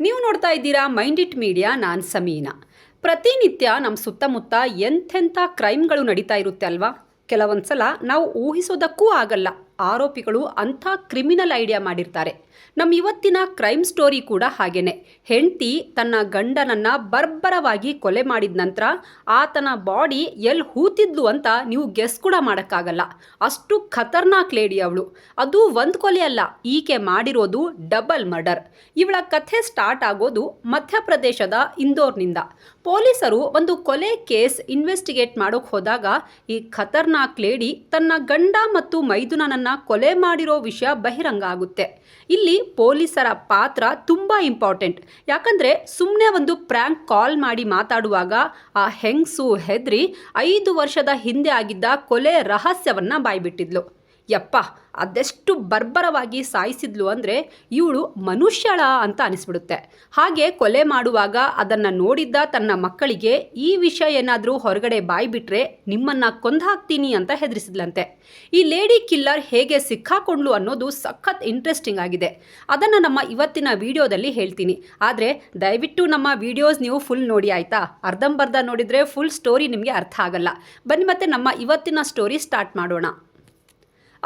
ನೀವು ನೋಡ್ತಾ ಇದ್ದೀರಾ ಮೈಂಡ್ ಇಟ್ ಮೀಡಿಯಾ, ನಾನು ಸಮೀನಾ. ಪ್ರತಿನಿತ್ಯ ನಮ್ಮ ಸುತ್ತಮುತ್ತ ಎಂಥೆಂಥ ಕ್ರೈಮ್ಗಳು ನಡೀತಾ ಇರುತ್ತೆ ಅಲ್ವಾ? ಕೆಲವೊಂದು ಸಲ ನಾವು ಊಹಿಸೋದಕ್ಕೂ ಆಗಲ್ಲ. ಆರೋಪಿಗಳು ಅಂಥ ಕ್ರಿಮಿನಲ್ ಐಡಿಯಾ ಮಾಡಿರ್ತಾರೆ. ನಮ್ಮ ಇವತ್ತಿನ ಕ್ರೈಮ್ ಸ್ಟೋರಿ ಕೂಡ ಹಾಗೇನೆ. ಹೆಂಡತಿ ತನ್ನ ಗಂಡನನ್ನ ಬರ್ಬರವಾಗಿ ಕೊಲೆ ಮಾಡಿದ ನಂತರ ಆತನ ಬಾಡಿ ಎಲ್ಲಿ ಹೂತಿದ್ಲು ಅಂತ ನೀವು ಗೆಸ್ ಕೂಡ ಮಾಡೋಕ್ಕಾಗಲ್ಲ. ಅಷ್ಟು ಖತರ್ನಾಕ್ ಲೇಡಿ ಅವಳು. ಅದು ಒಂದು ಕೊಲೆ ಅಲ್ಲ, ಈಕೆ ಮಾಡಿರೋದು ಡಬಲ್ ಮರ್ಡರ್. ಇವಳ ಕಥೆ ಸ್ಟಾರ್ಟ್ ಆಗೋದು ಮಧ್ಯಪ್ರದೇಶದ ಇಂದೋರ್ನಿಂದ. ಪೊಲೀಸರು ಒಂದು ಕೊಲೆ ಕೇಸ್ ಇನ್ವೆಸ್ಟಿಗೇಟ್ ಮಾಡೋಕೆ ಹೋದಾಗ ಈ ಖತರ್ನಾಕ್ ಲೇಡಿ ತನ್ನ ಗಂಡ ಮತ್ತು ಮೈದುನನನ್ನ ಕೊಲೆ ಮಾಡಿರೋ ವಿಷಯ ಬಹಿರಂಗ ಆಗುತ್ತೆ. ಇಲ್ಲಿ ಪೊಲೀಸರ ಪಾತ್ರ ತುಂಬ ಇಂಪಾರ್ಟೆಂಟ್. ಯಾಕಂದರೆ ಸುಮ್ಮನೆ ಒಂದು ಪ್ರ್ಯಾಂಕ್ ಕಾಲ್ ಮಾಡಿ ಮಾತಾಡುವಾಗ ಆ ಹೆಂಗಸು ಹೆದ್ರಿ ಐದು ವರ್ಷದ ಹಿಂದೆ ಆಗಿದ್ದ ಕೊಲೆ ರಹಸ್ಯವನ್ನ ಬಾಯ್ಬಿಟ್ಟಿದ್ಲು. ಯಪ್ಪ, ಅದೆಷ್ಟು ಬರ್ಬರವಾಗಿ ಸಾಯಿಸಿದ್ಲು ಅಂದರೆ ಇವಳು ಮನುಷ್ಯಳ ಅಂತ ಅನಿಸ್ಬಿಡುತ್ತೆ. ಹಾಗೆ ಕೊಲೆ ಮಾಡುವಾಗ ಅದನ್ನು ನೋಡಿದ್ದ ತನ್ನ ಮಕ್ಕಳಿಗೆ, ಈ ವಿಷಯ ಏನಾದರೂ ಹೊರಗಡೆ ಬಾಯ್ಬಿಟ್ರೆ ನಿಮ್ಮನ್ನು ಕೊಂದಾಕ್ತೀನಿ ಅಂತ ಹೆದರಿಸಿದ್ಲಂತೆ. ಈ ಲೇಡಿ ಕಿಲ್ಲರ್ ಹೇಗೆ ಸಿಕ್ಕಾಕೊಂಡ್ಲು ಅನ್ನೋದು ಸಖತ್ ಇಂಟ್ರೆಸ್ಟಿಂಗ್ ಆಗಿದೆ. ಅದನ್ನು ನಮ್ಮ ಇವತ್ತಿನ ವಿಡಿಯೋದಲ್ಲಿ ಹೇಳ್ತೀನಿ. ಆದರೆ ದಯವಿಟ್ಟು ನಮ್ಮ ವಿಡಿಯೋಸ್ ನೀವು ಫುಲ್ ನೋಡಿ ಆಯಿತಾ? ಅರ್ಧಂಬರ್ಧ ನೋಡಿದರೆ ಫುಲ್ ಸ್ಟೋರಿ ನಿಮಗೆ ಅರ್ಥ ಆಗಲ್ಲ. ಬನ್ನಿ ಮತ್ತೆ ನಮ್ಮ ಇವತ್ತಿನ ಸ್ಟೋರಿ ಸ್ಟಾರ್ಟ್ ಮಾಡೋಣ.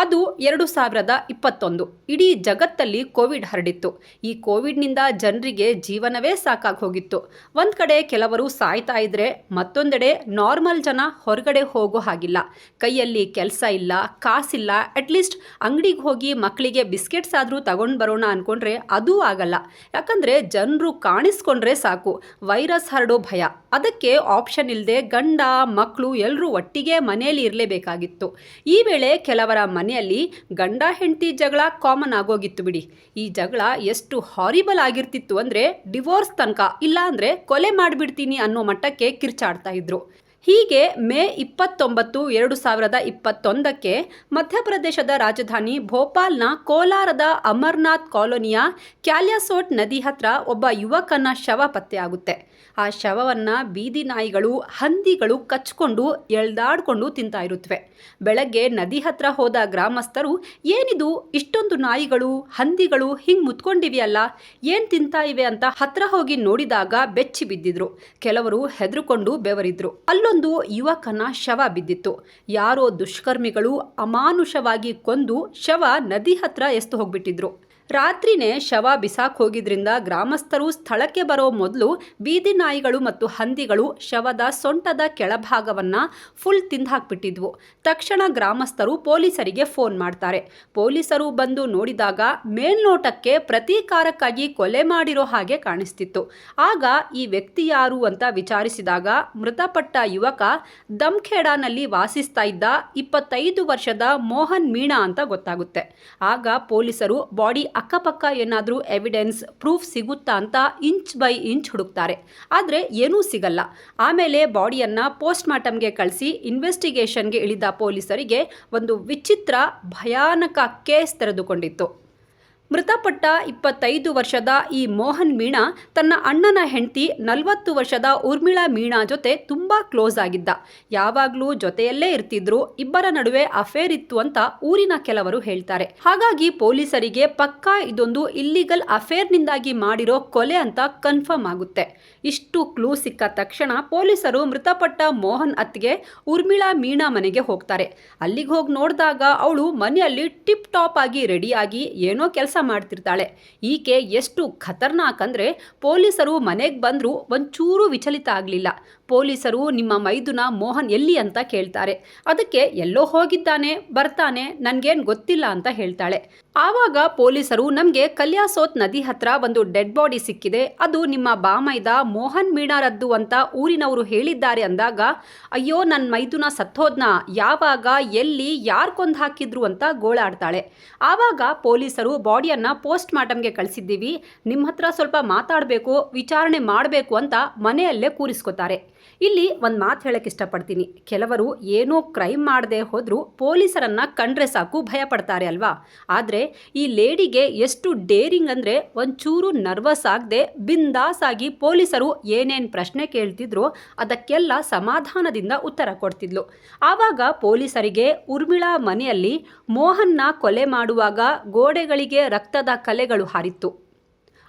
ಅದು ಎರಡು ಸಾವಿರದ ಇಪ್ಪತ್ತೊಂದು. ಇಡೀ ಜಗತ್ತಲ್ಲಿ ಕೋವಿಡ್ ಹರಡಿತ್ತು. ಈ ಕೋವಿಡ್ನಿಂದ ಜನರಿಗೆ ಜೀವನವೇ ಸಾಕಾಗಿ ಹೋಗಿತ್ತು ಒಂದು ಕಡೆ ಕೆಲವರು ಸಾಯ್ತಾ ಇದ್ರೆ ಮತ್ತೊಂದೆಡೆ ನಾರ್ಮಲ್ ಜನ ಹೊರಗಡೆ ಹೋಗೋ ಹಾಗಿಲ್ಲ. ಕೈಯಲ್ಲಿ ಕೆಲಸ ಇಲ್ಲ, ಕಾಸಿಲ್ಲ ಅಟ್ಲೀಸ್ಟ್ ಅಂಗಡಿಗೆ ಹೋಗಿ ಮಕ್ಕಳಿಗೆ ಬಿಸ್ಕೆಟ್ಸ್ ಆದರೂ ತಗೊಂಡು ಬರೋಣ ಅಂದ್ಕೊಂಡ್ರೆ ಅದೂ ಆಗಲ್ಲ. ಯಾಕಂದರೆ ಜನರು ಕಾಣಿಸ್ಕೊಂಡ್ರೆ ಸಾಕು. ವೈರಸ್ ಹರಡೋ ಭಯ. ಅದಕ್ಕೆ ಆಪ್ಷನ್ ಇಲ್ಲದೆ ಗಂಡ ಮಕ್ಕಳು ಎಲ್ಲರೂ ಒಟ್ಟಿಗೆ ಮನೆಯಲ್ಲಿ ಇರಲೇಬೇಕಾಗಿತ್ತು. ಈ ವೇಳೆ ಕೆಲವರ ಮನೆಯಲ್ಲಿ ಗಂಡ ಹೆಂಡತಿ ಜಗಳ ಕಾಮನ್ ಆಗೋಗಿತ್ತು ಬಿಡಿ. ಈ ಜಗಳ ಎಷ್ಟು ಹಾರಿಬಲ್ ಆಗಿರ್ತಿತ್ತು ಅಂದರೆ ಡಿವೋರ್ಸ್ ತನಕ ಇಲ್ಲ ಅಂದರೆ ಕೊಲೆ ಮಾಡಿಬಿಡ್ತೀನಿ ಅನ್ನೋ ಮಟ್ಟಕ್ಕೆ ಕಿರ್ಚಾಡ್ತಾ ಇದ್ರು. ಹೀಗೆ ಮೇ ಇಪ್ಪತ್ತೊಂಬತ್ತು, ಎರಡು ಸಾವಿರದ ಇಪ್ಪತ್ತೊಂದಕ್ಕೆ ಮಧ್ಯಪ್ರದೇಶದ ರಾಜಧಾನಿ ಭೋಪಾಲ್ನ ಕೋಲಾರದ ಅಮರ್ನಾಥ್ ಕಾಲೋನಿಯ ಕ್ಯಾಲ್ಯಾಸೋಟ್ ನದಿ ಹತ್ರ ಒಬ್ಬ ಯುವಕನ ಶವ ಪತ್ತೆಯಾಗುತ್ತೆ. ಆ ಶವವನ್ನು ಬೀದಿ ನಾಯಿಗಳು, ಹಂದಿಗಳು ಕಚ್ಕೊಂಡು ಎಳ್ದಾಡ್ಕೊಂಡು ತಿಂತಾ ಇರುತ್ತವೆ ಬೆಳಗ್ಗೆ ನದಿ ಹತ್ರ ಹೋದ ಗ್ರಾಮಸ್ಥರು, ಏನಿದು? ಇಷ್ಟೊಂದು ನಾಯಿಗಳು, ಹಂದಿಗಳು ಹಿಂಗೆ ಮುತ್ಕೊಂಡಿವೆಯಲ್ಲ? ಏನು ತಿಂತಾ ಇವೆ? ಅಂತ ಹತ್ರ ಹೋಗಿ ನೋಡಿದಾಗ ಬೆಚ್ಚಿ ಬಿದ್ದಿದ್ರು. ಕೆಲವರು ಹೆದರುಕೊಂಡು ಬೆವರಿದ್ರು. ಅಲ್ಲೊಂದು ಯುವಕನ ಶವ ಬಿದ್ದಿತ್ತು. ಯಾರೋ ದುಷ್ಕರ್ಮಿಗಳು ಅಮಾನುಷವಾಗಿ ಕೊಂದು ಶವ ನದಿ ಹತ್ರ ಎಸ್ತು ಹೋಗ್ಬಿಟ್ಟಿದ್ರು. ರಾತ್ರಿನೇ ಶವ ಬಿಸಾಕ್ ಹೋಗಿದ್ರಿಂದ ಗ್ರಾಮಸ್ಥರು ಸ್ಥಳಕ್ಕೆ ಬರೋ ಮೊದಲು ಬೀದಿ ನಾಯಿಗಳು ಮತ್ತು ಹಂದಿಗಳು ಶವದ ಸೊಂಟದ ಕೆಳಭಾಗವನ್ನು ಫುಲ್ ತಿಂದು ಹಾಕ್ಬಿಟ್ಟಿದ್ವು ತಕ್ಷಣ ಗ್ರಾಮಸ್ಥರು ಪೊಲೀಸರಿಗೆ ಫೋನ್ ಮಾಡ್ತಾರೆ. ಪೊಲೀಸರು ಬಂದು ನೋಡಿದಾಗ ಮೇಲ್ನೋಟಕ್ಕೆ ಪ್ರತೀಕಾರಕ್ಕಾಗಿ ಕೊಲೆ ಮಾಡಿರೋ ಹಾಗೆ ಕಾಣಿಸ್ತಿತ್ತು. ಆಗ ಈ ವ್ಯಕ್ತಿ ಯಾರು ಅಂತ ವಿಚಾರಿಸಿದಾಗ ಮೃತಪಟ್ಟ ಯುವಕ ದಮ್ಖೇಡಾನಲ್ಲಿ ವಾಸಿಸ್ತಾ ಇದ್ದ ಇಪ್ಪತ್ತೈದು ವರ್ಷದ ಮೋಹನ್ ಮೀಣಾ ಅಂತ ಗೊತ್ತಾಗುತ್ತೆ. ಆಗ ಪೊಲೀಸರು ಬಾಡಿ ಅಕ್ಕಪಕ್ಕ ಏನಾದರೂ ಎವಿಡೆನ್ಸ್ ಪ್ರೂಫ್ ಸಿಗುತ್ತಾ ಅಂತ ಇಂಚ್ ಬೈ ಇಂಚ್ ಹುಡುಕ್ತಾರೆ. ಆದರೆ ಏನೂ ಸಿಗಲ್ಲ. ಆಮೇಲೆ ಬಾಡಿಯನ್ನು ಪೋಸ್ಟ್ ಮಾರ್ಟಮ್ಗೆ ಕಳಿಸಿ ಇನ್ವೆಸ್ಟಿಗೇಷನ್ಗೆ ಇಳಿದ ಪೊಲೀಸರಿಗೆ ಒಂದು ವಿಚಿತ್ರ ಭಯಾನಕ ಕೇಸ್ ತೆರೆದುಕೊಂಡಿತ್ತು. ಮೃತಪಟ್ಟ ಇಪ್ಪತ್ತೈದು ವರ್ಷದ ಈ ಮೋಹನ್ ಮೀಣಾ ತನ್ನ ಅಣ್ಣನ ಹೆಂಡತಿ ನಲವತ್ತು ವರ್ಷದ ಉರ್ಮಿಳಾ ಮೀಣಾ ಜೊತೆ ತುಂಬ ಕ್ಲೋಸ್ ಆಗಿದ್ದ. ಯಾವಾಗಲೂ ಜೊತೆಯಲ್ಲೇ ಇರ್ತಿದ್ರು, ಇಬ್ಬರ ನಡುವೆ ಅಫೇರ್ ಇತ್ತು ಅಂತ ಊರಿನ ಕೆಲವರು ಹೇಳ್ತಾರೆ. ಹಾಗಾಗಿ ಪೊಲೀಸರಿಗೆ ಪಕ್ಕಾ ಇದೊಂದು ಇಲ್ಲಿಗಲ್ ಅಫೇರ್ನಿಂದಾಗಿ ಮಾಡಿರೋ ಕೊಲೆ ಅಂತ ಕನ್ಫರ್ಮ್ ಆಗುತ್ತೆ. ಇಷ್ಟು ಕ್ಲೂ ಸಿಕ್ಕ ತಕ್ಷಣ ಪೊಲೀಸರು ಮೃತಪಟ್ಟ ಮೋಹನ್ ಅತ್ಗೆ ಉರ್ಮಿಳಾ ಮೀಣಾ ಮನೆಗೆ ಹೋಗ್ತಾರೆ. ಅಲ್ಲಿಗೆ ಹೋಗಿ ನೋಡಿದಾಗ ಅವಳು ಮನೆಯಲ್ಲಿ ಟಿಪ್ ಟಾಪ್ ಆಗಿ ರೆಡಿಯಾಗಿ ಏನೋ ಕೆಲಸ ಮಾಡ್ತಿರ್ತಾಳೆ. ಈಕೆ ಎಷ್ಟು ಖತರ್ನಾಕ್ ಅಂದರೆ ಪೊಲೀಸರು ಮನೆಗೆ ಬಂದರೂ ಒಂಚೂರು ವಿಚಲಿತ ಆಗಲಿಲ್ಲ. ಪೊಲೀಸರು ನಿಮ್ಮ ಮೈದುನ ಮೋಹನ್ ಎಲ್ಲಿ ಅಂತ ಕೇಳ್ತಾರೆ. ಅದಕ್ಕೆ ಎಲ್ಲೋ ಹೋಗಿದ್ದಾನೆ, ಬರ್ತಾನೆ, ನನಗೇನು ಗೊತ್ತಿಲ್ಲ ಅಂತ ಹೇಳ್ತಾಳೆ. ಆವಾಗ ಪೊಲೀಸರು ನಮಗೆ ಕಲ್ಯಾಸೋತ್ ನದಿ ಹತ್ರ ಒಂದು ಡೆಡ್ ಬಾಡಿ ಸಿಕ್ಕಿದೆ. ಅದು ನಿಮ್ಮ ಬಾಮೈದ ಮೋಹನ್ ಮೀಣಾರದ್ದು ಅಂತ ಊರಿನವರು ಹೇಳಿದ್ದಾರೆ ಅಂದಾಗ, ಅಯ್ಯೋ ನನ್ನ ಮೈದುನ ಸತ್ತೋದ್ನ? ಯಾವಾಗ, ಎಲ್ಲಿ, ಯಾರು ಕೊಂದು ಹಾಕಿದ್ರು ಅಂತ ಗೋಳಾಡ್ತಾಳೆ. ಆವಾಗ ಪೊಲೀಸರು ಬಾಡಿಯನ್ನು ಪೋಸ್ಟ್ ಮಾರ್ಟಮ್ಗೆ ಕಳಿಸಿದ್ದೀವಿ. ನಿಮ್ಮ ಹತ್ರ ಸ್ವಲ್ಪ ಮಾತಾಡಬೇಕು, ವಿಚಾರಣೆ ಮಾಡಬೇಕು ಅಂತ ಮನೆಯಲ್ಲೇ ಕೂರಿಸ್ಕೋತಾರೆ. ಇಲ್ಲಿ ಒಂದು ಮಾತು ಹೇಳಕ್ಕೆ ಇಷ್ಟಪಡ್ತೀನಿ. ಕೆಲವರು ಏನೋ ಕ್ರೈಮ್ ಮಾಡದೆ ಹೋದರೂ ಪೊಲೀಸರನ್ನ ಕಂಡ್ರೆ ಸಾಕು ಭಯ ಪಡ್ತಾರೆ ಅಲ್ವಾ? ಆದರೆ ಈ ಲೇಡಿಗೆ ಎಷ್ಟು ಡೇರಿಂಗ್ ಅಂದರೆ ಒಂಚೂರು ನರ್ವಸ್ ಆಗದೆ ಬಿಂದಾಸಾಗಿ ಪೊಲೀಸರು ಏನೇನು ಪ್ರಶ್ನೆ ಕೇಳ್ತಿದ್ರು ಅದಕ್ಕೆಲ್ಲ ಸಮಾಧಾನದಿಂದ ಉತ್ತರ ಕೊಡ್ತಿದ್ಲು. ಆವಾಗ ಪೊಲೀಸರಿಗೆ ಉರ್ಮಿಳಾ ಮನೆಯಲ್ಲಿ ಮೋಹನ್ನ ಕೊಲೆ ಮಾಡುವಾಗ ಗೋಡೆಗಳಿಗೆ ರಕ್ತದ ಕಲೆಗಳು ಹಾರಿತ್ತು.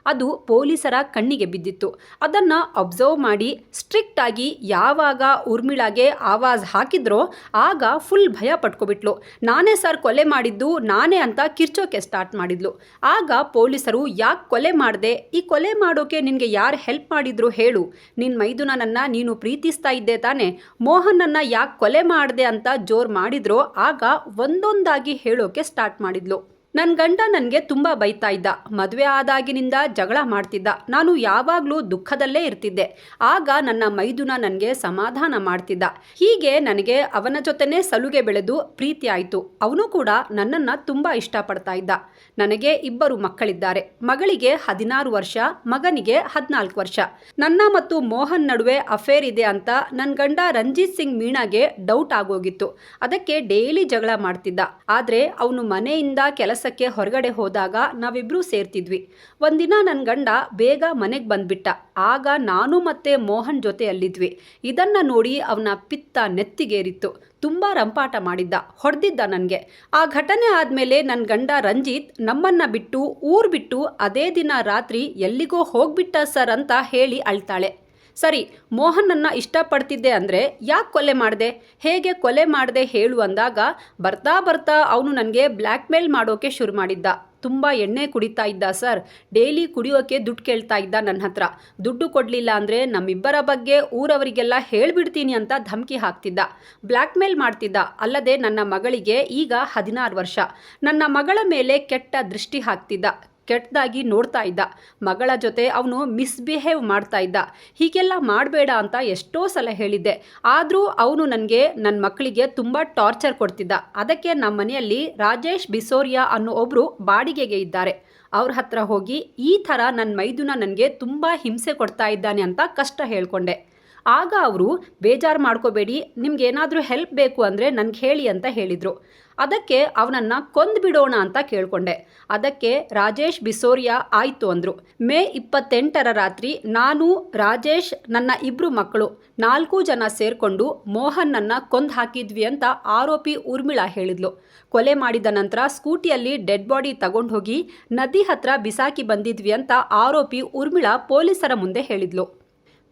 ಅದು ಪೊಲೀಸರ ಕಣ್ಣಿಗೆ ಬಿದ್ದಿತ್ತು. ಅದನ್ನು ಅಬ್ಸರ್ವ್ ಮಾಡಿ ಸ್ಟ್ರಿಕ್ಟ್ ಆಗಿ ಯಾವಾಗ ಉರ್ಮಿಳಾಗೆ ಆವಾಜ್ ಹಾಕಿದ್ರೋ ಆಗ ಫುಲ್ ಭಯ ಪಟ್ಕೊಬಿಟ್ಲು. ನಾನೇ ಸರ್ ಕೊಲೆ ಮಾಡಿದ್ದು, ನಾನೇ ಅಂತ ಕಿರ್ಚೋಕೆ ಸ್ಟಾರ್ಟ್ ಮಾಡಿದ್ಲು. ಆಗ ಪೊಲೀಸರು ಯಾಕೆ ಕೊಲೆ ಮಾಡಿದೆ? ಈ ಕೊಲೆ ಮಾಡೋಕೆ ನಿನಗೆ ಯಾರು ಹೆಲ್ಪ್ ಮಾಡಿದ್ರು ಹೇಳು. ನಿನ್ನ ಮೈದುನನನ್ನ ನೀನು ಪ್ರೀತಿಸ್ತಾ ಇದ್ದೆ ತಾನೆ. ಮೋಹನನ್ನು ಯಾಕೆ ಕೊಲೆ ಮಾಡಿದೆ ಅಂತ ಜೋರು ಮಾಡಿದ್ರೋ ಆಗ ಒಂದೊಂದಾಗಿ ಹೇಳೋಕೆ ಸ್ಟಾರ್ಟ್ ಮಾಡಿದ್ಲು. ನನ್ನ ಗಂಡ ನನಗೆ ತುಂಬ ಬೈತಾ ಇದ್ದ. ಮದುವೆ ಆದಾಗಿನಿಂದ ಜಗಳ ಮಾಡ್ತಿದ್ದ. ನಾನು ಯಾವಾಗಲೂ ದುಃಖದಲ್ಲೇ ಇರ್ತಿದ್ದೆ. ಆಗ ನನ್ನ ಮೈದುನ ನನಗೆ ಸಮಾಧಾನ ಮಾಡ್ತಿದ್ದ. ಹೀಗೆ ನನಗೆ ಅವನ ಜೊತೆನೇ ಸಲುಗೆ ಬೆಳೆದು ಪ್ರೀತಿ ಆಯಿತು. ಅವನು ಕೂಡ ನನ್ನನ್ನು ತುಂಬ ಇಷ್ಟಪಡ್ತಾ ಇದ್ದ. ನನಗೆ ಇಬ್ಬರು ಮಕ್ಕಳಿದ್ದಾರೆ. ಮಗಳಿಗೆ ಹದಿನಾರು ವರ್ಷ, ಮಗನಿಗೆ ಹದಿನಾಲ್ಕು ವರ್ಷ. ನನ್ನ ಮತ್ತು ಮೋಹನ್ ನಡುವೆ ಅಫೇರ್ ಇದೆ ಅಂತ ನನ್ನ ಗಂಡ ರಂಜಿತ್ ಸಿಂಗ್ ಮೀಣಾಗೆ ಡೌಟ್ ಆಗೋಗಿತ್ತು. ಅದಕ್ಕೆ ಡೈಲಿ ಜಗಳ ಮಾಡ್ತಿದ್ದ. ಆದರೆ ಅವನು ಮನೆಯಿಂದ ಕೆಲಸಕ್ಕೆ ಹೊರಗಡೆ ಹೋದಾಗ ನಾವಿಬ್ಬರೂ ಸೇರ್ತಿದ್ವಿ. ಒಂದಿನ ನನ್ನ ಗಂಡ ಬೇಗ ಮನೆಗೆ ಬಂದ್ಬಿಟ್ಟ. ಆಗ ನಾನು ಮತ್ತೆ ಮೋಹನ್ ಜೊತೆಯಲ್ಲಿದ್ವಿ. ಇದನ್ನು ನೋಡಿ ಅವನ ಪಿತ್ತ ನೆತ್ತಿಗೇರಿತ್ತು. ತುಂಬ ರಂಪಾಟ ಮಾಡಿದ್ದ. ಹೊಡೆದಿದ್ದ ನನಗೆ. ಆ ಘಟನೆ ಆದಮೇಲೆ ನನ್ನ ಗಂಡ ರಂಜಿತ್ ನಮ್ಮನ್ನು ಬಿಟ್ಟು ಊರು ಬಿಟ್ಟು ಅದೇ ದಿನ ರಾತ್ರಿ ಎಲ್ಲಿಗೋ ಹೋಗ್ಬಿಟ್ಟ ಸರ್ ಅಂತ ಹೇಳಿ ಅಳ್ತಾಳೆ. ಸರಿ ಮೋಹನನ್ನು ಇಷ್ಟಪಡ್ತಿದ್ದೆ ಅಂದರೆ ಯಾಕೆ ಕೊಲೆ ಮಾಡಿದೆ? ಹೇಗೆ ಕೊಲೆ ಮಾಡಿದೆ ಹೇಳು ಅಂದಾಗ, ಬರ್ತಾ ಬರ್ತಾ ಅವನು ನನಗೆ ಬ್ಲ್ಯಾಕ್ ಮೇಲ್ ಮಾಡೋಕೆ ಶುರು ಮಾಡಿದ್ದ. ತುಂಬ ಎಣ್ಣೆ ಕುಡಿತಾ ಇದ್ದ ಸರ್. ಡೈಲಿ ಕುಡಿಯೋಕೆ ದುಡ್ಡು ಕೇಳ್ತಾ ಇದ್ದ ನನ್ನ ಹತ್ರ. ದುಡ್ಡು ಕೊಡಲಿಲ್ಲ ಅಂದರೆ ನಮ್ಮಿಬ್ಬರ ಬಗ್ಗೆ ಊರವರಿಗೆಲ್ಲ ಹೇಳಿಬಿಡ್ತೀನಿ ಅಂತ ಧಮಕಿ ಹಾಕ್ತಿದ್ದ. ಬ್ಲ್ಯಾಕ್ ಮೇಲ್ ಮಾಡ್ತಿದ್ದ. ಅಲ್ಲದೆ ನನ್ನ ಮಗಳಿಗೆ ಈಗ ಹದಿನಾರು ವರ್ಷ. ನನ್ನ ಮಗಳ ಮೇಲೆ ಕೆಟ್ಟ ದೃಷ್ಟಿ ಹಾಕ್ತಿದ್ದ. ಕೆಟ್ಟದಾಗಿ ನೋಡ್ತಾ ಇದ್ದ. ಮಗಳ ಜೊತೆ ಅವನು ಮಿಸ್ಬಿಹೇವ್ ಮಾಡ್ತಾ ಇದ್ದ. ಹೀಗೆಲ್ಲ ಮಾಡಬೇಡ ಅಂತ ಎಷ್ಟೋ ಸಲ ಹೇಳಿದ್ದೆ. ಆದರೂ ಅವನು ನನಗೆ ನನ್ನ ಮಕ್ಕಳಿಗೆ ತುಂಬ ಟಾರ್ಚರ್ ಕೊಡ್ತಿದ್ದ. ಅದಕ್ಕೆ ನಮ್ಮ ಮನೆಯಲ್ಲಿ ರಾಜೇಶ್ ಬಿಸೋರಿಯಾ ಅನ್ನೋ ಒಬ್ಬರು ಬಾಡಿಗೆಗೆ ಇದ್ದಾರೆ. ಅವ್ರ ಹತ್ರ ಹೋಗಿ ಈ ಥರ ನನ್ನ ಮೈದುನ ನನಗೆ ತುಂಬ ಹಿಂಸೆ ಕೊಡ್ತಾ ಇದ್ದಾನೆ ಅಂತ ಕಷ್ಟ ಹೇಳ್ಕೊಂಡೆ. ಆಗ ಅವರು, ಬೇಜಾರು ಮಾಡ್ಕೋಬೇಡಿ ನಿಮ್ಗೇನಾದರೂ ಹೆಲ್ಪ್ ಬೇಕು ಅಂದರೆ ನನಗೆ ಹೇಳಿ ಅಂತ ಹೇಳಿದರು. ಅದಕ್ಕೆ ಅವನನ್ನು ಕೊಂದ್ಬಿಡೋಣ ಅಂತ ಕೇಳಿಕೊಂಡೆ. ಅದಕ್ಕೆ ರಾಜೇಶ್ ಬಿಸೋರಿಯಾ ಆಯಿತು ಅಂದರು. ಮೇ ಇಪ್ಪತ್ತೆಂಟರ ರಾತ್ರಿ ನಾನು, ರಾಜೇಶ್, ನನ್ನ ಇಬ್ಬರು ಮಕ್ಕಳು, ನಾಲ್ಕು ಜನ ಸೇರಿಕೊಂಡು ಮೋಹನನ್ನು ಕೊಂದು ಹಾಕಿದ್ವಿ ಅಂತ ಆರೋಪಿ ಉರ್ಮಿಳಾ ಹೇಳಿದ್ಲು. ಕೊಲೆ ಮಾಡಿದ ನಂತರ ಸ್ಕೂಟಿಯಲ್ಲಿ ಡೆಡ್ ಬಾಡಿ ತಗೊಂಡು ಹೋಗಿ ನದಿ ಹತ್ರ ಬಿಸಾಕಿ ಬಂದಿದ್ವಿ ಅಂತ ಆರೋಪಿ ಉರ್ಮಿಳಾ ಪೊಲೀಸರ ಮುಂದೆ ಹೇಳಿದ್ಲು.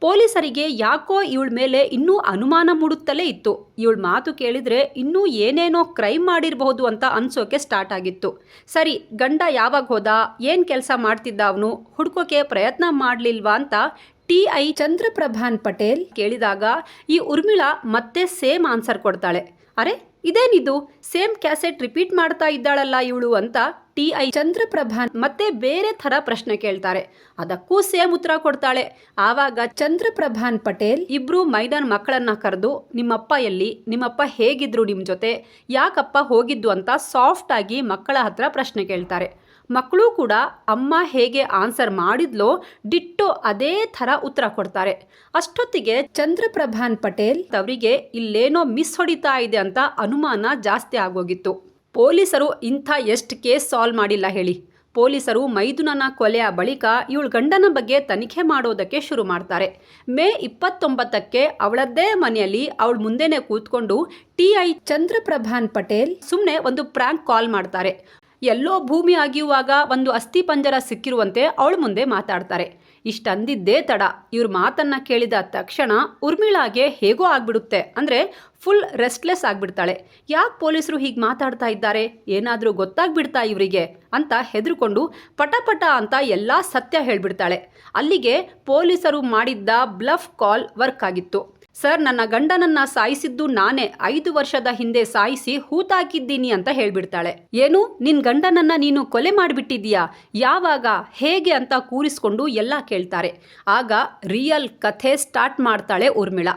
ಪೊಲೀಸರಿಗೆ ಯಾಕೋ ಇವಳ ಮೇಲೆ ಇನ್ನೂ ಅನುಮಾನ ಮೂಡುತ್ತಲೇ ಇತ್ತು. ಇವಳ ಮಾತು ಕೇಳಿದ್ರೆ ಇನ್ನೂ ಏನೇನೋ ಕ್ರೈಮ್ ಮಾಡಿರಬಹುದು ಅಂತ ಅನ್ಸೋಕೆ ಸ್ಟಾರ್ಟ್ ಆಗಿತ್ತು. ಸರಿ, ಗಂಡ ಯಾವಾಗ ಹೋದ, ಏನು ಕೆಲಸ ಮಾಡ್ತಿದ್ದ ಅವನು, ಹುಡ್ಕೋಕೆ ಪ್ರಯತ್ನ ಮಾಡಲಿಲ್ವಾ ಅಂತ ಟಿ ಐ ಚಂದ್ರಪ್ರಭಾನ್ ಪಟೇಲ್ ಕೇಳಿದಾಗ ಈ ಉರ್ಮಿಳಾ ಮತ್ತೆ ಸೇಮ್ ಆನ್ಸರ್ ಕೊಡ್ತಾಳೆ. ಅರೆ ಇದೇನಿದು? ಸೇಮ್ ಕ್ಯಾಸೆಟ್ ರಿಪೀಟ್ ಮಾಡ್ತಾ ಇದ್ದಾಳಲ್ಲ ಇವಳು ಅಂತ ಟಿ ಐ ಚಂದ್ರಪ್ರಭಾನ್ ಮತ್ತೆ ಬೇರೆ ಥರ ಪ್ರಶ್ನೆ ಕೇಳ್ತಾರೆ. ಅದಕ್ಕೂ ಸೇಮ್ ಉತ್ತರ ಕೊಡ್ತಾಳೆ. ಆವಾಗ ಚಂದ್ರಪ್ರಭಾನ್ ಪಟೇಲ್ ಇಬ್ರು ಮೈದಾನ್ ಮಕ್ಕಳನ್ನ ಕರೆದು ನಿಮ್ಮಪ್ಪ ಎಲ್ಲಿ, ನಿಮ್ಮಪ್ಪ ಹೇಗಿದ್ರು ನಿಮ್ಮ ಜೊತೆ, ಯಾಕಪ್ಪ ಹೋಗಿದ್ದು ಅಂತ ಸಾಫ್ಟ್ ಆಗಿ ಮಕ್ಕಳ ಹತ್ರ ಪ್ರಶ್ನೆ ಕೇಳ್ತಾರೆ. ಮಕ್ಕಳು ಕೂಡ ಅಮ್ಮ ಹೇಗೆ ಆನ್ಸರ್ ಮಾಡಿದ್ಲೋ ಡಿಟ್ಟೋ ಅದೇ ಥರ ಉತ್ತರ ಕೊಡ್ತಾರೆ. ಅಷ್ಟೊತ್ತಿಗೆ ಚಂದ್ರಪ್ರಭಾನ್ ಪಟೇಲ್ ಅವರಿಗೆ ಇಲ್ಲೇನೋ ಮಿಸ್ ಹೊಡಿತಾ ಇದೆ ಅಂತ ಅನುಮಾನ ಜಾಸ್ತಿ ಆಗೋಗಿತ್ತು. ಪೊಲೀಸರು ಇಂಥ ಎಷ್ಟು ಕೇಸ್ ಸಾಲ್ವ್ ಮಾಡಿಲ್ಲ ಹೇಳಿ. ಪೊಲೀಸರು ಮೈದುನನ ಕೊಲೆಯ ಬಳಿಕ ಇವಳ ಗಂಡನ ಬಗ್ಗೆ ತನಿಖೆ ಮಾಡೋದಕ್ಕೆ ಶುರು ಮಾಡ್ತಾರೆ. ಮೇ ಇಪ್ಪತ್ತೊಂಬತ್ತಕ್ಕೆ ಅವಳದ್ದೇ ಮನೆಯಲ್ಲಿ ಅವಳ ಮುಂದೆನೆ ಕೂತ್ಕೊಂಡು ಟಿ ಐ ಚಂದ್ರಪ್ರಭಾನ್ ಪಟೇಲ್ ಸುಮ್ಮನೆ ಒಂದು ಪ್ರ್ಯಾಂಕ್ ಕಾಲ್ ಮಾಡ್ತಾರೆ. ಎಲ್ಲೋ ಭೂಮಿ ಅಗಿಯುವಾಗ ಒಂದು ಅಸ್ಥಿ ಪಂಜರ ಸಿಕ್ಕಿರುವಂತೆ ಅವಳ ಮುಂದೆ ಮಾತಾಡ್ತಾರೆ. ಇಷ್ಟಂದಿದ್ದೇ ತಡ. ಇವ್ರ ಮಾತನ್ನ ಕೇಳಿದ ತಕ್ಷಣ ಉರ್ಮಿಳಾಗೆ ಹೇಗೋ ಆಗ್ಬಿಡುತ್ತೆ. ಅಂದರೆ ಫುಲ್ ರೆಸ್ಟ್ಲೆಸ್ ಆಗ್ಬಿಡ್ತಾಳೆ. ಯಾಕೆ ಪೊಲೀಸರು ಹೀಗೆ ಮಾತಾಡ್ತಾ ಇದ್ದಾರೆ? ಏನಾದರೂ ಗೊತ್ತಾಗ್ಬಿಡ್ತಾ ಇವರಿಗೆ? ಅಂತ ಹೆದರ್ಕೊಂಡು ಪಟಪಟ ಅಂತ ಎಲ್ಲ ಸತ್ಯ ಹೇಳ್ಬಿಡ್ತಾಳೆ. ಅಲ್ಲಿಗೆ ಪೊಲೀಸರು ಮಾಡಿದ್ದ ಬ್ಲಫ್ ಕಾಲ್ ವರ್ಕ್ ಆಗಿತ್ತು. ಸರ್, ನನ್ನ ಗಂಡನನ್ನ ಸಾಯಿಸಿದ್ದು ನಾನೇ ಐದು ವರ್ಷದ ಹಿಂದೆ ಸಾಯಿಸಿ ಹೂತಾಕಿದ್ದೀನಿ ಅಂತ ಹೇಳ್ಬಿಡ್ತಾಳೆ. ಏನು? ನಿನ್ ಗಂಡನನ್ನ ನೀನು ಕೊಲೆ ಮಾಡಿಬಿಟ್ಟಿದ್ದೀಯಾ? ಯಾವಾಗ? ಹೇಗೆ ಅಂತ ಕೂರಿಸ್ಕೊಂಡು ಎಲ್ಲ ಕೇಳ್ತಾರೆ. ಆಗ ರಿಯಲ್ ಕಥೆ ಸ್ಟಾರ್ಟ್ ಮಾಡ್ತಾಳೆ ಊರ್ಮಿಳ.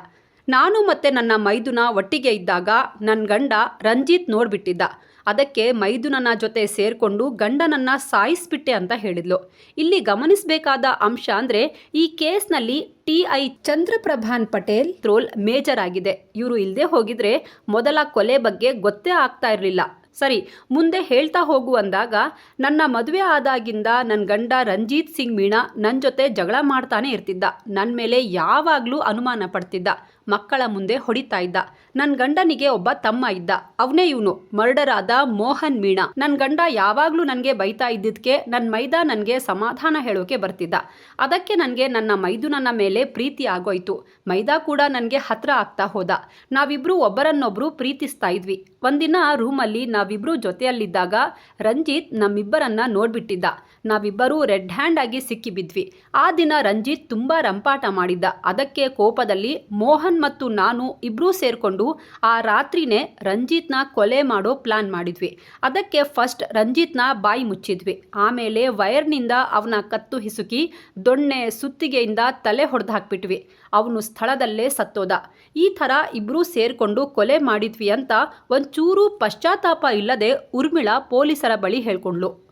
ನಾನು ಮತ್ತೆ ನನ್ನ ಮೈದುನ ಒಟ್ಟಿಗೆ ಇದ್ದಾಗ ನನ್ನ ಗಂಡ ರಂಜಿತ್ ನೋಡ್ಬಿಟ್ಟಿದ್ದ. ಅದಕ್ಕೆ ಮೈದುನನ ಜೊತೆ ಸೇರಿಕೊಂಡು ಗಂಡನನ್ನ ಸಾಯಿಸ್ಬಿಟ್ಟೆ ಅಂತ ಹೇಳಿದ್ಲು. ಇಲ್ಲಿ ಗಮನಿಸಬೇಕಾದ ಅಂಶ ಅಂದ್ರೆ ಈ ಕೇಸ್ನಲ್ಲಿ T I Chandraprabhan Patel role major ಆಗಿದೆ. ಇವರು ಇಲ್ಲದೆ ಹೋಗಿದ್ರೆ ಮೊದಲ ಕೊಲೆ ಬಗ್ಗೆ ಗೊತ್ತೇ ಆಗ್ತಾ ಇರಲಿಲ್ಲ. ಸರಿ, ಮುಂದೆ ಹೇಳ್ತಾ ಹೋಗು ಅಂದಾಗ, ನನ್ನ ಮದುವೆ ಆದಾಗಿಂದ ನನ್ನ ಗಂಡ ರಂಜಿತ್ ಸಿಂಗ್ ಮೀಣಾ ನನ್ನ ಜೊತೆ ಜಗಳ ಮಾಡ್ತಾನೆ ಇರ್ತಿದ್ದ. ನನ್ನ ಮೇಲೆ ಯಾವಾಗಲೂ ಅನುಮಾನ ಪಡ್ತಿದ್ದ. ಮಕ್ಕಳ ಮುಂದೆ ಹೊಡಿತಾ ಇದ್ದ. ನನ್ನ ಗಂಡನಿಗೆ ಒಬ್ಬ ತಮ್ಮ ಇದ್ದ. ಅವನೇ ಇವನು. ಮರ್ಡರ್ ಆದ ಮೋಹನ್ ಮೀಣಾ. ನನ್ನ ಗಂಡ ಯಾವಾಗಲೂ ನನಗೆ ಬೈತಾ ಇದ್ದಿದ್ದಕ್ಕೆ ನನ್ನ ಮೈದಾ ನನಗೆ ಸಮಾಧಾನ ಹೇಳೋಕೆ ಬರ್ತಿದ್ದ. ಅದಕ್ಕೆ ನನಗೆ ನನ್ನ ಮೈದುನನ ಮೇಲೆ ಪ್ರೀತಿ ಆಗೋಯ್ತು. ಮೈದಾ ಕೂಡ ನನಗೆ ಹತ್ರ ಆಗ್ತಾ ಹೋದ. ನಾವಿಬ್ರು ಒಬ್ಬರನ್ನೊಬ್ರು ಪ್ರೀತಿಸ್ತಾ ಇದ್ವಿ. ಒಂದಿನ ರೂಮಲ್ಲಿ ನಾವಿಬ್ರು ಜೊತೆಯಲ್ಲಿದ್ದಾಗ ರಂಜಿತ್ ನಮ್ಮಿಬ್ಬರನ್ನ ನೋಡ್ಬಿಟ್ಟಿದ್ದ. ನಾವಿಬ್ಬರೂ ರೆಡ್ ಹ್ಯಾಂಡ್ ಆಗಿ ಸಿಕ್ಕಿಬಿದ್ವಿ. ಆ ದಿನ ರಂಜಿತ್ ತುಂಬಾ ರಂಪಾಟ ಮಾಡಿದ್ದ. ಅದಕ್ಕೆ ಕೋಪದಲ್ಲಿ ಮೋಹನ್ ಮತ್ತು ನಾನು ಇಬ್ರೂ ಸೇರಿಕೊಂಡು ಆ ರಾತ್ರಿನೇ ರಂಜಿತ್ನ ಕೊಲೆ ಮಾಡೋ ಪ್ಲಾನ್ ಮಾಡಿದ್ವಿ. ಅದಕ್ಕೆ ಫಸ್ಟ್ ರಂಜಿತ್ನ ಬಾಯಿ ಮುಚ್ಚಿದ್ವಿ. ಆಮೇಲೆ ವೈರ್ನಿಂದ ಅವನ ಕತ್ತು ಹಿಸುಕಿ ದೊಣ್ಣೆ ಸುತ್ತಿಗೆಯಿಂದ ತಲೆ ಹೊಡೆದು ಹಾಕ್ಬಿಟ್ವಿ. ಅವನು ಸ್ಥಳದಲ್ಲೇ ಸತ್ತೋದ. ಈ ಥರ ಇಬ್ಬರೂ ಸೇರಿಕೊಂಡು ಕೊಲೆ ಮಾಡಿದ್ವಿ ಅಂತ ಒಂಚೂರು ಪಶ್ಚಾತ್ತಾಪ ಇಲ್ಲದೆ ಉರ್ಮಿಳಾ ಪೊಲೀಸರ ಬಳಿ ಹೇಳ್ಕೊಂಡ್ಲು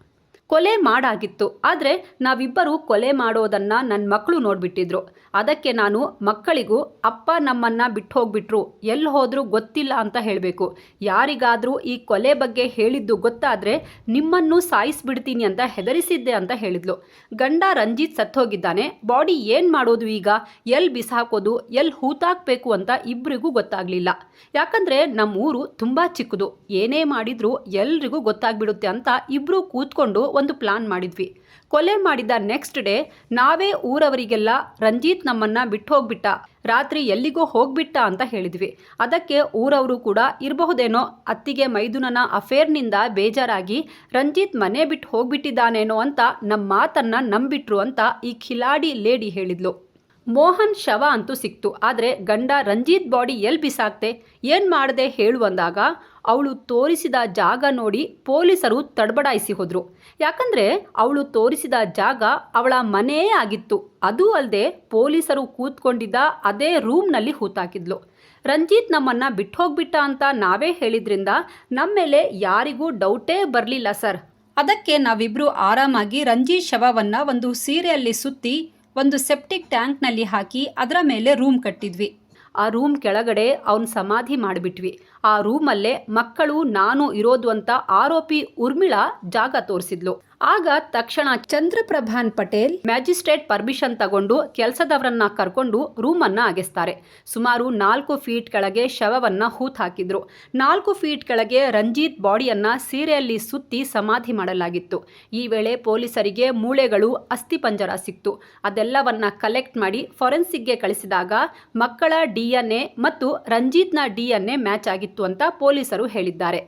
ಕೊಲೆ ಮಾಡಾಗಿತ್ತು. ಆದರೆ ನಾವಿಬ್ಬರು ಕೊಲೆ ಮಾಡೋದನ್ನ ನನ್ನ ಮಕ್ಕಳು ನೋಡಿಬಿಟ್ಟಿದ್ರು. ಅದಕ್ಕೆ ನಾನು ಮಕ್ಕಳಿಗೂ, ಅಪ್ಪ ನಮ್ಮನ್ನ ಬಿಟ್ಟು ಹೋಗ್ಬಿಟ್ರು ಎಲ್ಲಿ ಹೋದರೂ ಗೊತ್ತಿಲ್ಲ ಅಂತ ಹೇಳಬೇಕು. ಯಾರಿಗಾದರೂ ಈ ಕೊಲೆ ಬಗ್ಗೆ ಹೇಳಿದ್ದು ಗೊತ್ತಾದರೆ ನಿಮ್ಮನ್ನು ಸಾಯಿಸ್ಬಿಡ್ತೀನಿ ಅಂತ ಹೆದರಿಸಿದ್ದೆ ಅಂತ ಹೇಳಿದ್ಲು. ಗಂಡ ರಂಜಿತ್ ಸತ್ತೋಗಿದ್ದಾನೆ. ಬಾಡಿ ಏನು ಮಾಡೋದು ಈಗ? ಎಲ್ಲಿ ಬಿಸಾಕೋದು? ಎಲ್ಲಿ ಹೂತಾಕಬೇಕು ಅಂತ ಇಬ್ಬರಿಗೂ ಗೊತ್ತಾಗಲಿಲ್ಲ. ಯಾಕಂದರೆ ನಮ್ಮೂರು ತುಂಬ ಚಿಕ್ಕದು. ಏನೇ ಮಾಡಿದರೂ ಎಲ್ರಿಗೂ ಗೊತ್ತಾಗ್ಬಿಡುತ್ತೆ ಅಂತ ಇಬ್ಬರು ಕೂತ್ಕೊಂಡು ಒಂದು ಪ್ಲಾನ್ ಮಾಡಿದ್ವಿ. ಕೊಲೆ ಮಾಡಿದ ನೆಕ್ಸ್ಟ್ ಡೇ ನಾವೇ ಊರವರಿಗೆಲ್ಲ, ರಂಜಿತ್ ನಮ್ಮನ್ನ ಬಿಟ್ಟು ಹೋಗ್ಬಿಟ್ಟ ರಾತ್ರಿ ಎಲ್ಲಿಗೋ ಹೋಗ್ಬಿಟ್ಟ ಅಂತ ಹೇಳಿದ್ವಿ. ಅದಕ್ಕೆ ಊರವರು ಕೂಡ, ಇರಬಹುದೇನೋ, ಅತ್ತಿಗೆ ಮೈದುನನ ಅಫೇರ್ನಿಂದ ಬೇಜಾರಾಗಿ, ರಂಜಿತ್ ಮನೆ ಬಿಟ್ಟು ಹೋಗ್ಬಿಟ್ಟಿದ್ದಾನೇನೋ ಅಂತ ನಮ್ಮ ಮಾತನ್ನ ನಂಬಿಟ್ರು ಅಂತ ಈ ಖಿಲಾಡಿ ಲೇಡಿ ಹೇಳಿದ್ಲು. ಮೋಹನ್ ಶವ ಅಂತೂ ಸಿಕ್ತು. ಆದರೆ ಗಂಡ ರಂಜಿತ್ ಬಾಡಿ ಎಲ್ಲಿ ಬಿಸಾಕ್ತೆ? ಏನು ಮಾಡದೆ ಹೇಳು ಅಂದಾಗ, ಅವಳು ತೋರಿಸಿದ ಜಾಗ ನೋಡಿ ಪೊಲೀಸರು ತಡಬಡಾಯಿಸಿ ಹೋದರು. ಯಾಕಂದರೆ ಅವಳು ತೋರಿಸಿದ ಜಾಗ ಅವಳ ಮನೆಯೇ ಆಗಿತ್ತು. ಅದೂ ಅಲ್ಲದೆ ಪೊಲೀಸರು ಕೂತ್ಕೊಂಡಿದ್ದ ಅದೇ ರೂಮ್ನಲ್ಲಿ ಹೂತಾಕಿದ್ಲು. ರಂಜಿತ್ ನಮ್ಮನ್ನು ಬಿಟ್ಟು ಹೋಗ್ಬಿಟ್ಟ ಅಂತ ನಾವೇ ಹೇಳಿದ್ರಿಂದ ನಮ್ಮ ಮೇಲೆ ಯಾರಿಗೂ ಡೌಟೇ ಬರಲಿಲ್ಲ ಸರ್. ಅದಕ್ಕೆ ನಾವಿಬ್ಬರು ಆರಾಮಾಗಿ ರಂಜಿತ್ ಶವವನ್ನು ಒಂದು ಸೀರೆಯಲ್ಲಿ ಸುತ್ತಿ ಒಂದು ಸೆಪ್ಟಿಕ್ ಟ್ಯಾಂಕ್ನಲ್ಲಿ ಹಾಕಿ ಅದರ ಮೇಲೆ ರೂಮ್ ಕಟ್ಟಿದ್ವಿ. ಆ ರೂಮ್ ಕೆಳಗಡೆ ಅವನ ಸಮಾಧಿ ಮಾಡಿಬಿಟ್ವಿ. ಆ ರೂಮಲ್ಲೇ ಮಕ್ಕಳು, ನಾನು ಇರೋದು ಅಂತ ಆರೋಪಿ ಉರ್ಮಿಳಾ ಜಾಗ ತೋರಿಸಿದ್ಲು. ಆಗ ತಕ್ಷಣ ಚಂದ್ರಪ್ರಭಾನ್ ಪಟೇಲ್ ಮ್ಯಾಜಿಸ್ಟ್ರೇಟ್ ಪರ್ಮಿಷನ್ ತಗೊಂಡು ಕೆಲಸದವರನ್ನ ಕರ್ಕೊಂಡು ರೂಮನ್ನ ಅಗೆಸ್ತಾರೆ. ಸುಮಾರು ನಾಲ್ಕು ಫೀಟ್ ಕೆಳಗೆ ಶವವನ್ನ ಹೂತ್ ಹಾಕಿದ್ರು. ನಾಲ್ಕು ಫೀಟ್ ಕೆಳಗೆ ರಂಜಿತ್ ಬಾಡಿಯನ್ನ ಸೀರೆಯಲ್ಲಿ ಸುತ್ತಿ ಸಮಾಧಿ ಮಾಡಲಾಗಿತ್ತು. ಈ ವೇಳೆ ಪೊಲೀಸರಿಗೆ ಮೂಳೆಗಳು ಅಸ್ಥಿಪಂಜರ ಸಿಕ್ತು. ಅದೆಲ್ಲವನ್ನ ಕಲೆಕ್ಟ್ ಮಾಡಿ ಫೊರೆನ್ಸಿಕ್ಗೆ ಕಳಿಸಿದಾಗ ಮಕ್ಕಳ ಡಿಎನ್ಎ ಮತ್ತು ರಂಜಿತ್ನ ಡಿಎನ್ಎ ಮ್ಯಾಚ್ ಆಗಿತ್ತು ಅಂತ ಪೊಲೀಸರು ಹೇಳಿದ್ದಾರೆ.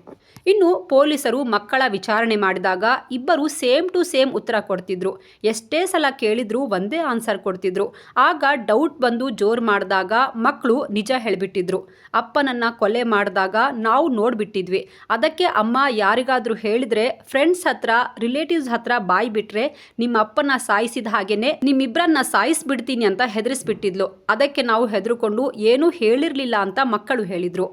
ಇನ್ನು ಪೊಲೀಸರು ಮಕ್ಕಳ ವಿಚಾರಣೆ ಮಾಡಿದಾಗ ಇಬ್ಬರು ಸೇಮ್ ಟು ಸೇಮ್ ಉತ್ತರ ಕೊಡ್ತಿದ್ರು. ಎಷ್ಟೇ ಸಲ ಕೇಳಿದ್ರು ಒಂದೇ ಆನ್ಸರ್ ಕೊಡ್ತಿದ್ರು. ಆಗ ಡೌಟ್ ಬಂದು ಜೋರು ಮಾಡಿದಾಗ ಮಕ್ಕಳು ನಿಜ ಹೇಳಿಬಿಟ್ಟಿದ್ರು. ಅಪ್ಪನನ್ನ ಕೊಲೆ ಮಾಡಿದಾಗ ನಾವು ನೋಡ್ಬಿಟ್ಟಿದ್ವಿ. ಅದಕ್ಕೆ ಅಮ್ಮ ಯಾರಿಗಾದ್ರೂ ಹೇಳಿದ್ರೆ ಫ್ರೆಂಡ್ಸ್ ಹತ್ರ ರಿಲೇಟಿವ್ಸ್ ಹತ್ರ ಬಾಯಿ ಬಿಟ್ರೆ ನಿಮ್ಮ ಅಪ್ಪನ ಸಾಯಿಸಿದ ಹಾಗೇನೆ ನಿಮ್ಮಿಬ್ಬರನ್ನ ಸಾಯಿಸ್ಬಿಡ್ತೀನಿ ಅಂತ ಹೆದರಿಸ್ಬಿಟ್ಟಿದ್ಲು. ಅದಕ್ಕೆ ನಾವು ಹೆದರ್ಕೊಂಡು ಏನೂ ಹೇಳಿರಲಿಲ್ಲ ಅಂತ ಮಕ್ಕಳು ಹೇಳಿದ್ರು.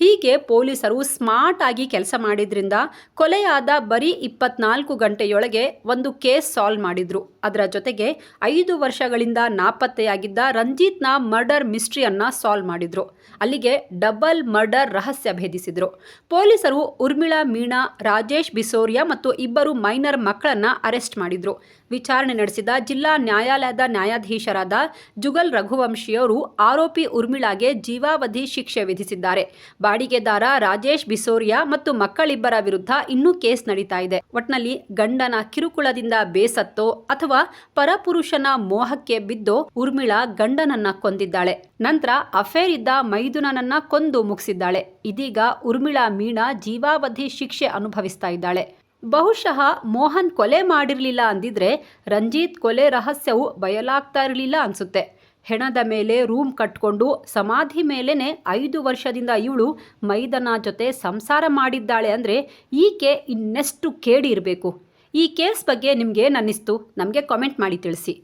ಹೀಗೆ ಪೊಲೀಸರು ಸ್ಮಾರ್ಟ್ ಆಗಿ ಕೆಲಸ ಮಾಡಿದ್ರಿಂದ ಕೊಲೆಯಾದ ಬರೀ ಇಪ್ಪತ್ನಾಲ್ಕು ಗಂಟೆಯೊಳಗೆ ಒಂದು ಕೇಸ್ ಸಾಲ್ವ್ ಮಾಡಿದ್ರು. ಅದರ ಜೊತೆಗೆ ಐದು ವರ್ಷಗಳಿಂದ ನಾಪತ್ತೆಯಾಗಿದ್ದ ರಂಜಿತ್ನ ಮರ್ಡರ್ ಮಿಸ್ಟ್ರಿಯನ್ನು ಸಾಲ್ವ್ ಮಾಡಿದ್ರು. ಅಲ್ಲಿಗೆ ಡಬಲ್ ಮರ್ಡರ್ ರಹಸ್ಯ ಭೇದಿಸಿದ್ರು. ಪೊಲೀಸರು ಉರ್ಮಿಳಾ, ಮೀಣಾ, ರಾಜೇಶ್, ಬಿಸೋರಿಯಾ ಮತ್ತು ಇಬ್ಬರು ಮೈನರ್ ಮಕ್ಕಳನ್ನ ಅರೆಸ್ಟ್ ಮಾಡಿದ್ರು. ವಿಚಾರಣೆ ನಡೆಸಿದ ಜಿಲ್ಲಾ ನ್ಯಾಯಾಲಯದ ನ್ಯಾಯಾಧೀಶರಾದ ಜುಗಲ್ ರಘುವಂಶಿಯವರು ಆರೋಪಿ ಉರ್ಮಿಳಾಗೆ ಜೀವಾವಧಿ ಶಿಕ್ಷೆ ವಿಧಿಸಿದ್ದಾರೆ. ಬಾಡಿಗೆದಾರ ರಾಜೇಶ್ ಬಿಸೋರಿಯಾ ಮತ್ತು ಮಕ್ಕಳಿಬ್ಬರ ವಿರುದ್ಧ ಇನ್ನೂ ಕೇಸ್ ನಡೀತಾ ಇದೆ. ಒಟ್ನಲ್ಲಿ ಗಂಡನ ಕಿರುಕುಳದಿಂದ ಬೇಸತ್ತೋ ಅಥವಾ ಪರಪುರುಷನ ಮೋಹಕ್ಕೆ ಬಿದ್ದೋ ಉರ್ಮಿಳಾ ಗಂಡನನ್ನ ಕೊಂದಿದ್ದಾಳೆ. ನಂತರ ಅಫೇರ್ ಇದ್ದ ಮೈದುನನನ್ನ ಕೊಂದು ಮುಗಿಸಿದ್ದಾಳೆ. ಇದೀಗ ಉರ್ಮಿಳಾ ಮೀಣಾ ಜೀವಾವಧಿ ಶಿಕ್ಷೆ ಅನುಭವಿಸ್ತಾ ಇದ್ದಾಳೆ. ಬಹುಶಃ ಮೋಹನ್ ಕೊಲೆ ಮಾಡಿರಲಿಲ್ಲ ಅಂದಿದ್ರೆ ರಂಜಿತ್ ಕೊಲೆ ರಹಸ್ಯವು ಬಯಲಾಗ್ತಾ ಇರಲಿಲ್ಲ ಅನ್ಸುತ್ತೆ. ಹೆಣದ ಮೇಲೆ ರೂಮ್ ಕಟ್ಕೊಂಡು ಸಮಾಧಿ ಮೇಲೇ ಐದು ವರ್ಷದಿಂದ ಇವಳು ಮೈದನ ಜೊತೆ ಸಂಸಾರ ಮಾಡಿದ್ದಾಳೆ ಅಂದರೆ ಈಕೆ ಇನ್ನೆಷ್ಟು ಕೇಡಿ ಇರಬೇಕು ಈ ಕೇಸ್ ಬಗ್ಗೆ ನಿಮಗೇನು ಅನ್ನಿಸ್ತು? ನಮಗೆ ಕಾಮೆಂಟ್ ಮಾಡಿ ತಿಳಿಸಿ.